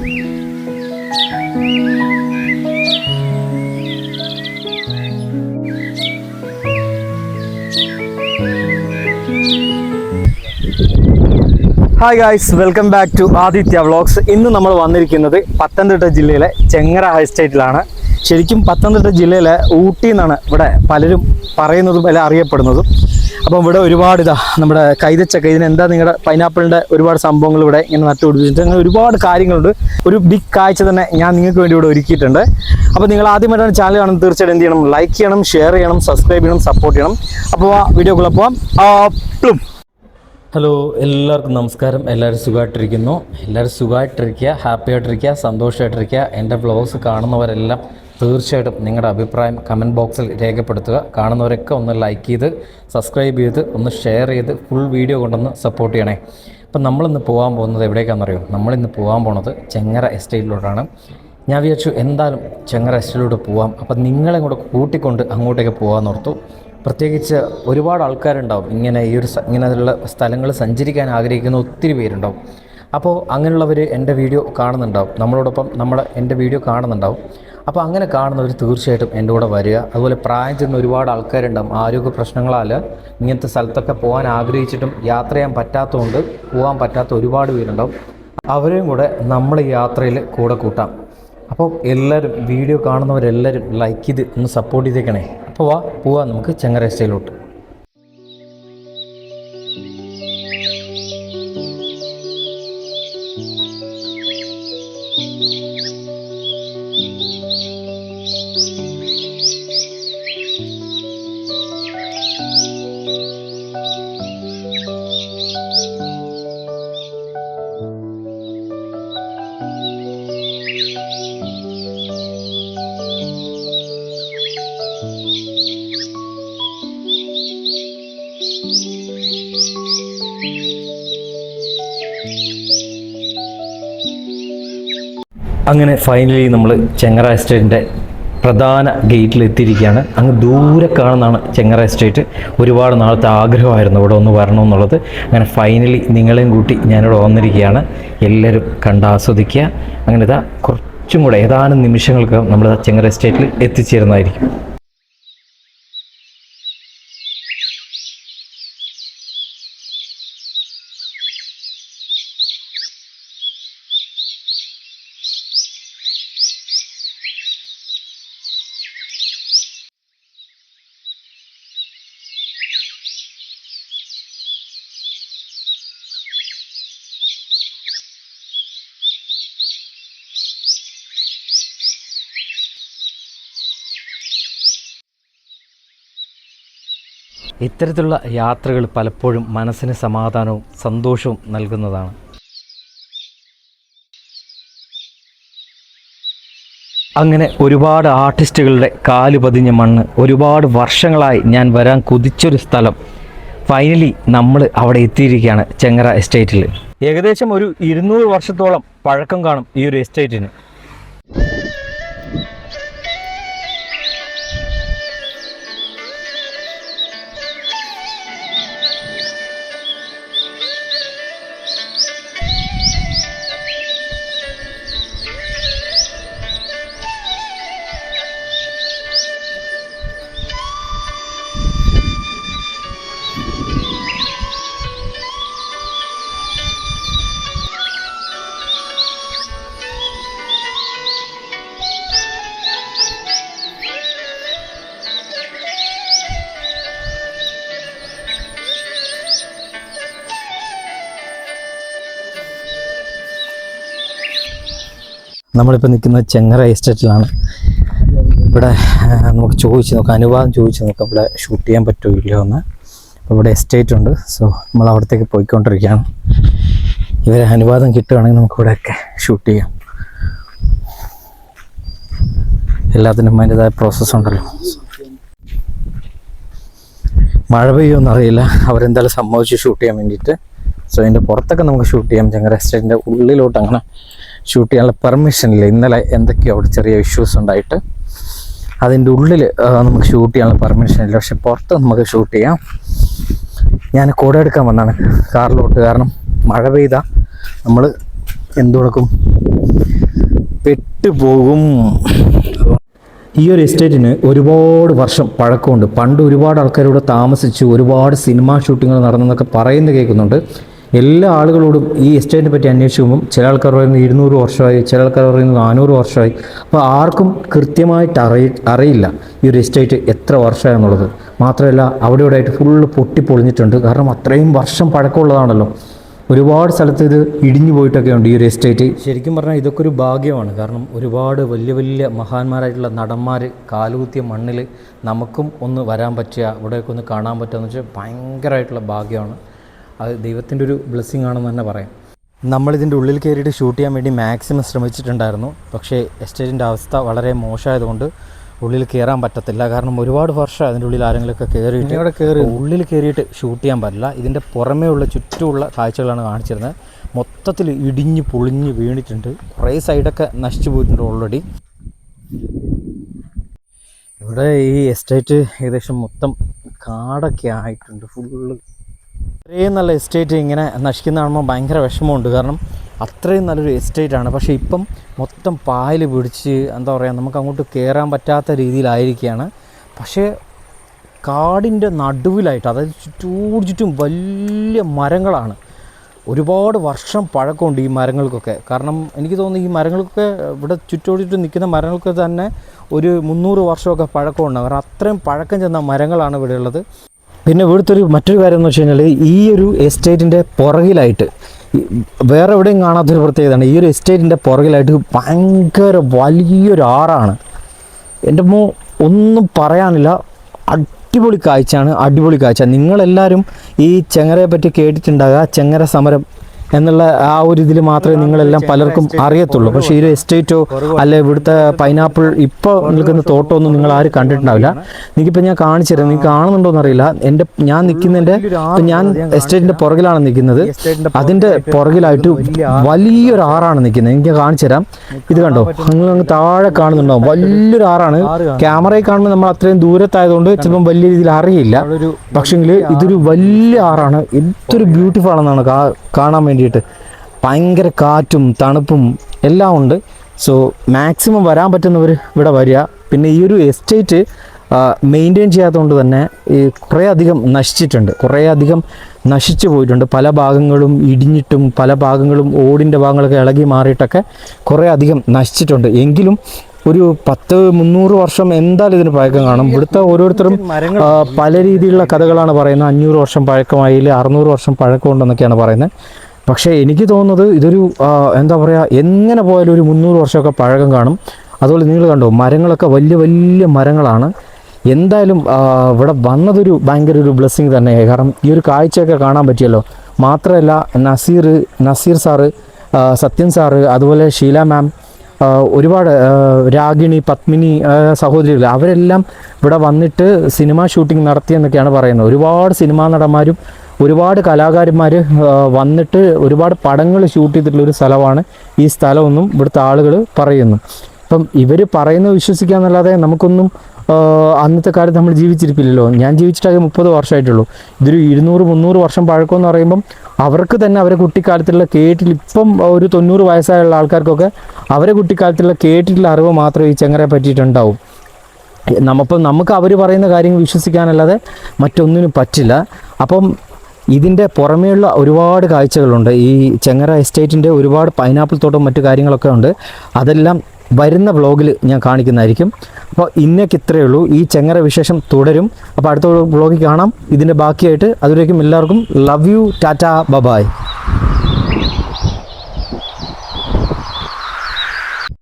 Hi guys welcome back to Aditya vlogs ഇന്ന് നമ്മൾ വന്നിരിക്കുന്നത് പത്തനംതിട്ട ജില്ലയിലെ ചെങ്ങര ഹൈ സ്റ്റേറ്റിലാണ് ശരിക്കും പത്തനംതിട്ട ജില്ലയിലെ ഊട്ടി എന്നാണ് ഇവിടെ പലരും പറയുന്നതും അല്ല അറിയപ്പെടുന്നതും. അപ്പം ഇവിടെ ഒരുപാട് ഇതാ നമ്മുടെ കൈതച്ചക്ക ഇതിന് എന്താ നിങ്ങളുടെ പൈനാപ്പിളിന്റെ ഒരുപാട് സംഭവങ്ങൾ ഇവിടെ ഇങ്ങനെ നട്ടുപിടിപ്പിച്ചിട്ട് അങ്ങനെ ഒരുപാട് കാര്യങ്ങളുണ്ട്. ഒരു ബിഗ് കാഴ്ച തന്നെ ഞാൻ നിങ്ങൾക്ക് വേണ്ടി ഇവിടെ ഒരുക്കിയിട്ടുണ്ട്. അപ്പോൾ നിങ്ങൾ ആദ്യമായിട്ടാണ് ചാനൽ കാണുന്നത് തീർച്ചയായിട്ടും എന്ത് ചെയ്യണം? ലൈക്ക് ചെയ്യണം ഷെയർ ചെയ്യണം സബ്സ്ക്രൈബ് ചെയ്യണം സപ്പോർട്ട് ചെയ്യണം. അപ്പോൾ ആ വീഡിയോക്കുള്ള പോവാം. പ്ലും ഹലോ എല്ലാവർക്കും നമസ്കാരം. എല്ലാവരും സുഖമായിട്ടിരിക്കുന്നു. എല്ലാവരും സുഖമായിട്ടിരിക്കുക ഹാപ്പി ആയിട്ടിരിക്കുക സന്തോഷമായിട്ടിരിക്കുക. എന്റെ ബ്ലോഗ്സ് കാണുന്നവരെല്ലാം തീർച്ചയായിട്ടും നിങ്ങളുടെ അഭിപ്രായം കമന്റ് ബോക്സിൽ രേഖപ്പെടുത്തുക. കാണുന്നവരൊക്കെ ഒന്ന് ലൈക്ക് ചെയ്ത് സബ്സ്ക്രൈബ് ചെയ്ത് ഒന്ന് ഷെയർ ചെയ്ത് ഫുൾ വീഡിയോ കൊണ്ടൊന്ന് സപ്പോർട്ട് ചെയ്യണേ. അപ്പം നമ്മളിന്ന് പോകാൻ പോകുന്നത് എവിടേക്കാണെന്നറിയോ? നമ്മളിന്ന് പോകാൻ പോണത് ചെങ്ങര എസ്റ്റേറ്റിലോട്ടാണ് ഞാൻ വിചാരിച്ചു എന്തായാലും ചെങ്ങര എസ്റ്റേറ്റിലോട്ട് പോവാം. അപ്പം നിങ്ങളെ കൂടെ കൂട്ടിക്കൊണ്ട് അങ്ങോട്ടേക്ക് പോകാമെന്ന് ഓർത്തു. പ്രത്യേകിച്ച് ഒരുപാട് ആൾക്കാരുണ്ടാവും. ഇങ്ങനെ ഈ ഒരു ഇങ്ങനെയുള്ള സ്ഥലങ്ങൾ സഞ്ചരിക്കാൻ ആഗ്രഹിക്കുന്ന ഒത്തിരി പേരുണ്ടാവും. അപ്പോൾ അങ്ങനെയുള്ളവർ എന്റെ വീഡിയോ കാണുന്നുണ്ടാവും. നമ്മളോടൊപ്പം നമ്മുടെ എന്റെ വീഡിയോ കാണുന്നുണ്ടാവും. അപ്പോൾ അങ്ങനെ കാണുന്നവർ തീർച്ചയായിട്ടും എന്റെ കൂടെ വരിക. അതുപോലെ പ്രായം ചെന്ന ഒരുപാട് ആൾക്കാരുണ്ടാവും. ആരോഗ്യ പ്രശ്നങ്ങളാൽ ഇങ്ങനത്തെ സ്ഥലത്തൊക്കെ പോകാൻ ആഗ്രഹിച്ചിട്ടും യാത്ര ചെയ്യാൻ പറ്റാത്തതുകൊണ്ട് പോകാൻ പറ്റാത്ത ഒരുപാട് പേരുണ്ടാവും. അവരെയും കൂടെ നമ്മൾ യാത്രയിൽ കൂടെ കൂട്ടാം. അപ്പോൾ എല്ലാവരും വീഡിയോ കാണുന്നവരെല്ലാവരും ലൈക്ക് ചെയ്ത് ഒന്ന് സപ്പോർട്ട് ചെയ്തേക്കണേ. അപ്പോൾ വാ പോവാം നമുക്ക് ചെങ്ങര സ്റ്റൈലോട്ട് അങ്ങനെ ഫൈനലി നമ്മൾ ചെങ്ങറ എസ്റ്റേറ്റിന്റെ പ്രധാന ഗേറ്റിൽ എത്തിയിരിക്കുകയാണ്. അങ്ങ് ദൂരെ കാണുന്നതാണ് ചെങ്ങറ എസ്റ്റേറ്റ് ഒരുപാട് നാളത്തെ ആഗ്രഹമായിരുന്നു ഇവിടെ ഒന്ന് വരണമെന്നുള്ളത് അങ്ങനെ ഫൈനലി നിങ്ങളെയും കൂട്ടി ഞാനിവിടെ വന്നിരിക്കുകയാണ്. എല്ലാവരും കണ്ട് ആസ്വദിക്കുക. അങ്ങനെ ഇതാ കുറച്ചും കൂടെ ഏതാനും നിമിഷങ്ങൾക്ക് നമ്മൾ ചെങ്ങറ എസ്റ്റേറ്റിൽ എത്തിച്ചേരുന്നതായിരിക്കും. ഇത്തരത്തിലുള്ള യാത്രകൾ പലപ്പോഴും മനസ്സിന് സമാധാനവും സന്തോഷവും നൽകുന്നതാണ്. അങ്ങനെ ഒരുപാട് ആർട്ടിസ്റ്റുകളുടെ കാൽ പതിഞ്ഞ മണ്ണ് ഒരുപാട് വർഷങ്ങളായി ഞാൻ വരാൻ കുതിച്ചൊരു സ്ഥലം ഫൈനലി നമ്മൾ അവിടെ എത്തിയിരിക്കുകയാണ് ചെങ്ങറ എസ്റ്റേറ്റിൽ ഏകദേശം ഒരു ഇരുന്നൂറ് വർഷത്തോളം പഴക്കം കാണും ഈ ഒരു എസ്റ്റേറ്റിന്. നമ്മളിപ്പോൾ നിൽക്കുന്നത് ചെങ്ങറ എസ്റ്റേറ്റിലാണ്. ഇവിടെ നമുക്ക് ചോദിച്ച് നോക്കാം അനുവാദം ചോദിച്ച് നോക്കാം ഇവിടെ ഷൂട്ട് ചെയ്യാൻ പറ്റുമോ ഇല്ലയോ എന്ന്. അപ്പോൾ ഇവിടെ എസ്റ്റേറ്റ് ഉണ്ട് സോ നമ്മൾ അവിടത്തേക്ക് പോയിക്കൊണ്ടിരിക്കുകയാണ്. ഇവരെ അനുവാദം കിട്ടുകയാണെങ്കിൽ നമുക്കിവിടെയൊക്കെ ഷൂട്ട് ചെയ്യാം. എല്ലാത്തിനും അതിന്റെതായ പ്രോസസ്സ് ഉണ്ടല്ലോ. മഴ പെയ്യുമെന്ന് അറിയില്ല അവരെന്തായാലും സമ്മതിച്ച് ഷൂട്ട് ചെയ്യാൻ വേണ്ടിയിട്ട്. സോ അതിന്റെ പുറത്തൊക്കെ നമുക്ക് ഷൂട്ട് ചെയ്യാം ചെങ്ങര എസ്റ്റേറ്റിന്റെ ഉള്ളിലോട്ട് അങ്ങനെ ഷൂട്ട് ചെയ്യാനുള്ള പെർമിഷൻ ഇല്ല. ഇന്നലെ എന്തൊക്കെയോ അവിടെ ചെറിയ ഇഷ്യൂസ് ഉണ്ടായിട്ട് അതിന്റെ ഉള്ളിൽ നമുക്ക് ഷൂട്ട് ചെയ്യാനുള്ള പെർമിഷൻ ഇല്ല. പക്ഷെ പുറത്ത് നമുക്ക് ഷൂട്ട് ചെയ്യാം. ഞാൻ കൂടെ എടുക്കാൻ വന്നാണ്. കാറിലോട്ട് കാരണം മഴ പെയ്താൽ നമ്മൾ എന്തു കൊടുക്കും? പെട്ടുപോകും. ഈ ഒരു എസ്റ്റേറ്റിന് ഒരുപാട് വർഷം പഴക്കമുണ്ട്. പണ്ട് ഒരുപാട് ആൾക്കാരിവിടെ താമസിച്ചു ഒരുപാട് സിനിമാ ഷൂട്ടിങ്ങുകൾ നടന്നെന്നൊക്കെ പറയുന്നത് കേൾക്കുന്നുണ്ട്. എല്ലാ ആളുകളോടും ഈ എസ്റ്റേറ്റിനെ പറ്റി അന്വേഷിക്കുമ്പം ചില ആൾക്കാർ പറയുന്നത് ഇരുന്നൂറ് വർഷമായി ചില ആൾക്കാർ പറയുന്നത് നാനൂറ് വർഷമായി. അപ്പോൾ ആർക്കും കൃത്യമായിട്ട് അറിയ അറിയില്ല ഈ ഒരു എസ്റ്റേറ്റ് എത്ര വർഷമായി എന്നുള്ളത്. മാത്രമല്ല അവിടെ ഇവിടെ ആയിട്ട് ഫുള്ള് പൊട്ടിപ്പൊളിഞ്ഞിട്ടുണ്ട്. കാരണം അത്രയും വർഷം പഴക്കമുള്ളതാണല്ലോ. ഒരുപാട് സ്ഥലത്ത് ഇത് ഇടിഞ്ഞു പോയിട്ടൊക്കെ ഉണ്ട് ഈ ഒരു എസ്റ്റേറ്റ്. ശരിക്കും പറഞ്ഞാൽ ഇതൊക്കെ ഒരു ഭാഗ്യമാണ്. കാരണം ഒരുപാട് വലിയ വലിയ മഹാന്മാരായിട്ടുള്ള നടന്മാർ കാലുകുത്തിയ മണ്ണിൽ നമുക്കും ഒന്ന് വരാൻ പറ്റുക ഇവിടെയൊക്കെ ഒന്ന് കാണാൻ പറ്റുക എന്ന് വെച്ചാൽ ഭയങ്കരമായിട്ടുള്ള ഭാഗ്യമാണ്. അത് ദൈവത്തിന്റെ ഒരു ബ്ലെസ്സിങ് ആണെന്ന് തന്നെ പറയാം. നമ്മളിതിന്റെ ഉള്ളിൽ കയറിയിട്ട് ഷൂട്ട് ചെയ്യാൻ വേണ്ടി മാക്സിമം ശ്രമിച്ചിട്ടുണ്ടായിരുന്നു. പക്ഷേ എസ്റ്റേറ്റിന്റെ അവസ്ഥ വളരെ മോശമായതുകൊണ്ട് ഉള്ളിൽ കയറാൻ പറ്റത്തില്ല. കാരണം ഒരുപാട് വർഷം അതിന്റെ ഉള്ളിൽ ആരെങ്കിലുമൊക്കെ കയറിയിട്ട് ഇവിടെ കയറി ഉള്ളിൽ കയറിയിട്ട് ഷൂട്ട് ചെയ്യാൻ പറ്റില്ല. ഇതിന്റെ പുറമേ ഉള്ള ചുറ്റുമുള്ള കാഴ്ചകളാണ് കാണിച്ചിരുന്നത്. മൊത്തത്തിൽ ഇടിഞ്ഞ് പൊളിഞ്ഞ് വീണിട്ടുണ്ട്. കുറേ സൈഡൊക്കെ നശിച്ചു പോയിട്ടുണ്ട് ഓൾറെഡി ഇവിടെ ഈ എസ്റ്റേറ്റ് ഏകദേശം മൊത്തം കാടൊക്കെ ആയിട്ടുണ്ട്. ഫുള്ള് ഇത്രയും നല്ല എസ്റ്റേറ്റ് ഇങ്ങനെ നശിക്കുന്ന കാണുമ്പോൾ ഭയങ്കര വിഷമമുണ്ട്. കാരണം അത്രയും നല്ലൊരു എസ്റ്റേറ്റ് ആണ്. പക്ഷേ ഇപ്പം മൊത്തം പായൽ പിടിച്ച് എന്താ പറയുക നമുക്ക് അങ്ങോട്ട് കയറാൻ പറ്റാത്ത രീതിയിലായിരിക്കുകയാണ്. പക്ഷേ കാടിന്റെ നടുവിലായിട്ട് അതായത് ചുറ്റോട് ചുറ്റും വലിയ മരങ്ങളാണ്. ഒരുപാട് വർഷം പഴക്കമുണ്ട് ഈ മരങ്ങൾക്കൊക്കെ. കാരണം എനിക്ക് തോന്നുന്നു ഈ മരങ്ങൾക്കൊക്കെ ഇവിടെ ചുറ്റോട് ചുറ്റും നിൽക്കുന്ന മരങ്ങൾക്ക് തന്നെ ഒരു മുന്നൂറ് വർഷമൊക്കെ പഴക്കമുണ്ട്. കാരണം അത്രയും പഴക്കം ചെന്ന മരങ്ങളാണ് ഇവിടെ ഉള്ളത്. പിന്നെ ഇവിടുത്തെ ഒരു മറ്റൊരു കാര്യം എന്ന് വെച്ച് കഴിഞ്ഞാൽ ഈ ഒരു എസ്റ്റേറ്റിന്റെ പുറകിലായിട്ട് വേറെ എവിടെയും കാണാത്തൊരു പ്രത്യേകതയാണ് ഈ ഒരു എസ്റ്റേറ്റിന്റെ പുറകിലായിട്ട് ഭയങ്കര വലിയൊരു ആറാണ്. എന്റെ മോ ഒന്നും പറയാനില്ല. അടിപൊളി കാഴ്ചയാണ്. അടിപൊളി കാഴ്ച. നിങ്ങളെല്ലാവരും ഈ ചെങ്ങരയെ പറ്റി കേട്ടിട്ടുണ്ടാകുക ചെങ്ങര സമരം എന്നുള്ള ആ ഒരു ഇതിൽ മാത്രമേ നിങ്ങളെല്ലാം പലർക്കും അറിയത്തുള്ളൂ. പക്ഷേ ഈ ഒരു എസ്റ്റേറ്റോ അല്ലെ ഇവിടുത്തെ പൈനാപ്പിൾ ഇപ്പോൾ നിൽക്കുന്ന തോട്ടോ ഒന്നും നിങ്ങൾ ആരും കണ്ടിട്ടുണ്ടാവില്ല. എനിക്കിപ്പോൾ ഞാൻ കാണിച്ചു തരാം. നിങ്ങൾക്ക് കാണുന്നുണ്ടോ എന്നറിയില്ല എന്റെ ഞാൻ നിൽക്കുന്നതിന്റെ ഇപ്പം ഞാൻ എസ്റ്റേറ്റിന്റെ പുറകിലാണ് നിൽക്കുന്നത്. അതിന്റെ പുറകിലായിട്ട് വലിയൊരു ആറാണ് നിൽക്കുന്നത്. എനിക്ക് കാണിച്ചു തരാം. ഇത് കണ്ടോ? നിങ്ങൾ അങ്ങ് താഴെ കാണുന്നുണ്ടോ? വലിയൊരു ആറാണ്. ക്യാമറയിൽ കാണുമ്പോൾ നമ്മൾ അത്രയും ദൂരത്തായതുകൊണ്ട് ചിലപ്പം വലിയ രീതിയിൽ അറിയില്ല. പക്ഷേങ്കിൽ ഇതൊരു വലിയ ആറാണ്. എന്തൊരു ബ്യൂട്ടിഫുൾ ആണെന്നാണ് കാണാൻ കാണാൻ വേണ്ടിയിട്ട്. ഭയങ്കര കാറ്റും തണുപ്പും എല്ലാം ഉണ്ട്. സോ മാക്സിമം വരാൻ പറ്റുന്നവർ ഇവിടെ വരിക. പിന്നെ ഈ ഒരു എസ്റ്റേറ്റ് മെയിന്റെയിൻ ചെയ്യാത്തതുകൊണ്ട് തന്നെ ഈ കുറേ അധികം നശിച്ചിട്ടുണ്ട്. കുറേ അധികം നശിച്ചു പോയിട്ടുണ്ട്. പല ഭാഗങ്ങളും ഇടിഞ്ഞിട്ടും പല ഭാഗങ്ങളും ഓടിന്റെ ഭാഗങ്ങളൊക്കെ ഇളകി മാറിയിട്ടൊക്കെ കുറേ അധികം നശിച്ചിട്ടുണ്ട്. എങ്കിലും ഒരു പത്ത് മുന്നൂറ് വർഷം എന്തായാലും ഇതിന് പഴക്കം കാണും. ഇവിടുത്തെ ഓരോരുത്തരും പല രീതിയിലുള്ള കഥകളാണ് പറയുന്നത്. അഞ്ഞൂറ് വർഷം പഴക്കമായില്ല അറുന്നൂറ് വർഷം പഴക്കമുണ്ടെന്നൊക്കെയാണ് പറയുന്നത്. പക്ഷേ എനിക്ക് തോന്നുന്നത് ഇതൊരു എന്താ പറയുക എങ്ങനെ പോയാലും ഒരു മുന്നൂറ് വർഷമൊക്കെ പഴകം കാണും. അതുപോലെ നിങ്ങൾ കണ്ടോ മരങ്ങളൊക്കെ വലിയ വലിയ മരങ്ങളാണ്. എന്തായാലും ഇവിടെ വന്നതൊരു ഭയങ്കര ഒരു ബ്ലെസ്സിങ് തന്നെ കാരണം ഈ ഒരു കാഴ്ചയൊക്കെ കാണാൻ പറ്റിയല്ലോ. മാത്രമല്ല നസീർ നസീർ സാറ് സത്യൻ സാറ് അതുപോലെ ഷീല മാം ഒരുപാട് രാഗിണി പത്മിനി സഹോദരികൾ അവരെല്ലാം ഇവിടെ വന്നിട്ട് സിനിമ ഷൂട്ടിംഗ് നടത്തിയെന്നൊക്കെയാണ് പറയുന്നത്. ഒരുപാട് സിനിമാ നടന്മാരും ഒരുപാട് കലാകാരന്മാർ വന്നിട്ട് ഒരുപാട് പടങ്ങൾ ഷൂട്ട് ചെയ്തിട്ടുള്ള ഒരു സ്ഥലമാണ് ഈ സ്ഥലമെന്നും ഇവിടുത്തെ ആളുകൾ പറയുന്നു. അപ്പം ഇവർ പറയുന്നത് വിശ്വസിക്കാന്നല്ലാതെ നമുക്കൊന്നും ആ, അന്നത്തെ കാലത്ത് നമ്മൾ ജീവിച്ചിരിക്കില്ലല്ലോ ഞാൻ ജീവിച്ചിട്ടാകെ മുപ്പത് വർഷമായിട്ടുള്ളൂ. ഇതൊരു ഇരുന്നൂറ് മുന്നൂറ് വർഷം പഴക്കമെന്ന് പറയുമ്പം അവർക്ക് തന്നെ അവരെ കുട്ടിക്കാലത്തുള്ള കേട്ടിൽ ഇപ്പം ഒരു തൊണ്ണൂറ് വയസ്സായുള്ള ആൾക്കാർക്കൊക്കെ അവരെ കുട്ടിക്കാലത്തുള്ള കേട്ടിട്ടുള്ള അറിവ് മാത്രമേ ഈ ചെങ്ങറെ പറ്റിയിട്ടുണ്ടാവും. നമ്മപ്പം നമുക്ക് അവർ പറയുന്ന കാര്യങ്ങൾ വിശ്വസിക്കാനല്ലാതെ മറ്റൊന്നിനും പറ്റില്ല. അപ്പം ഇതിന്റെ പുറമേയുള്ള ഒരുപാട് കാഴ്ചകളുണ്ട്. ഈ ചെങ്ങര എസ്റ്റേറ്റിന്റെ ഒരുപാട് പൈനാപ്പിൾ തോട്ടം മറ്റു കാര്യങ്ങളൊക്കെ ഉണ്ട്. അതെല്ലാം വരുന്ന വ്ളോഗിൽ ഞാൻ കാണിക്കുന്നതായിരിക്കും. അപ്പോൾ ഇന്നേക്ക് ഇത്രയേ ഉള്ളൂ. ഈ ചെങ്ങര വിശേഷം തുടരും. അപ്പോൾ അടുത്ത വ്ളോഗിൽ കാണാം. ഇതിന്റെ ബാക്കിയായിട്ട്. അതുവരേക്കും എല്ലാവർക്കും ലവ് യു. ടാറ്റ. ബബായ്.